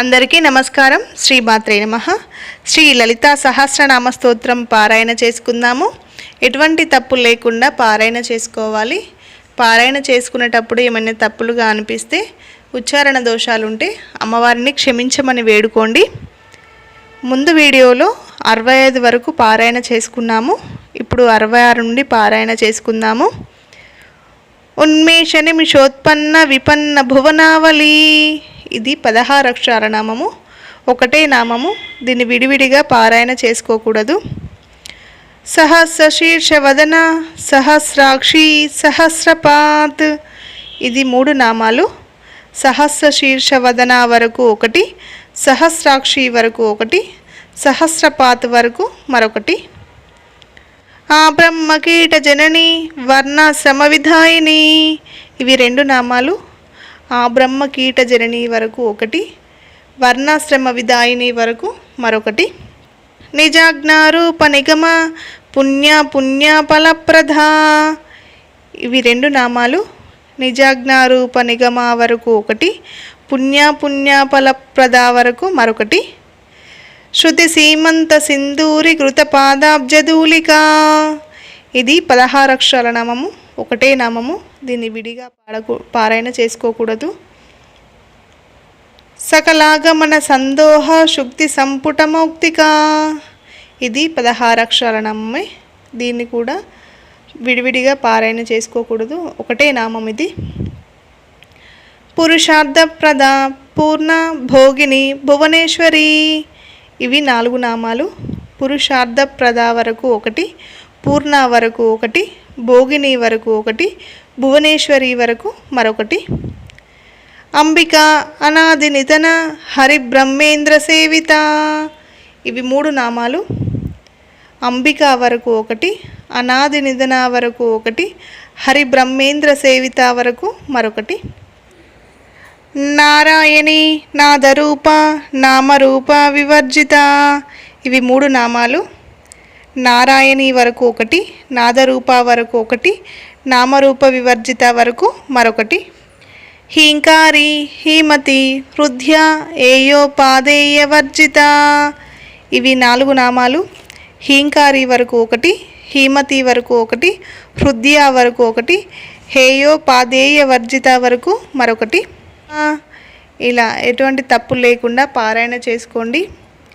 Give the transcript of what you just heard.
అందరికీ నమస్కారం. శ్రీ మాత్రే నమ. శ్రీ లలితా సహస్రనామ స్తోత్రం పారాయణ చేసుకుందాము. ఎటువంటి తప్పులు లేకుండా పారాయణ చేసుకోవాలి. పారాయణ చేసుకునేటప్పుడు ఏమైనా తప్పులుగా అనిపిస్తే ఉచ్చారణ దోషాలుంటే అమ్మవారిని క్షమించమని వేడుకోండి. ముందు వీడియోలో అరవై ఐదు వరకు పారాయణ చేసుకున్నాము. ఇప్పుడు అరవై ఆరు నుండి పారాయణ చేసుకుందాము. ఉన్మేష నిమిషోత్పన్న విపన్న భువనావళి. ఇది పదహారు నామము. ఒకటే నామము. దీన్ని విడివిడిగా పారాయణ చేసుకోకూడదు. సహస్ర శీర్ష వదన సహస్రాక్షి సహస్రపాత్ ఇది మూడు నామాలు. సహస్ర శీర్ష వదన వరకు ఒకటి సహస్రాక్షి వరకు ఒకటి సహస్రపాత్ వరకు మరొకటి. ఆ బ్రహ్మకీట జనని వర్ణ విధాయిని ఇవి రెండు నామాలు. ఆ బ్రహ్మ కీట జనని వరకు ఒకటి వర్ణాశ్రమ విధాయిని వరకు మరొకటి. నిజాజ్ఞారూప నిగమ పుణ్య పుణ్య ఫలప్రధ ఇవి రెండు నామాలు నిజాజ్ఞారూప నిగమ వరకు ఒకటి పుణ్య పుణ్య ఫలప్రద వరకు మరొకటి. శృతి సీమంత సింధూరి కృత పాదాబ్జదూలిక ఇది పదహారక్షరాల నామము ఒకటే నామము దీన్ని విడిగా పాడకూ పారాయణ చేసుకోకూడదు. సకలాగమన సందోహ శుక్తి సంపుటమౌక్తిక. ఇది పదహారు అక్షరాల దీన్ని కూడా విడివిడిగా పారాయణ చేసుకోకూడదు. ఒకటే నామం ఇది. పురుషార్థప్రద పూర్ణ భోగిని భువనేశ్వరి. ఇవి నాలుగు నామాలు. పురుషార్థప్రద వరకు ఒకటి పూర్ణ వరకు ఒకటి భోగిని వరకు ఒకటి భువనేశ్వరి వరకు మరొకటి. అంబిక అనాది నితన హరి బ్రహ్మేంద్ర సేవిత. ఇవి మూడు నామాలు. అంబిక వరకు ఒకటి అనాది నిధన వరకు ఒకటి హరి బ్రహ్మేంద్ర సేవిత వరకు మరొకటి. నారాయణి నాదరూప నామరూప వివర్జిత. ఇవి మూడు నామాలు. నారాయణి వరకు ఒకటి నాదరూప వరకు ఒకటి నామరూప వివర్జిత వరకు మరొకటి. హీంకారి హీమతి హృదయ ఏయోపాదేయవర్జిత ఇవి నాలుగు నామాలు. హీంకారి వరకు ఒకటి హీమతి వరకు ఒకటి హృదయ వరకు ఒకటి హేయోపాదేయ వర్జిత వరకు మరొకటి. ఇలా ఎటువంటి తప్పు లేకుండా పారాయణ చేసుకోండి.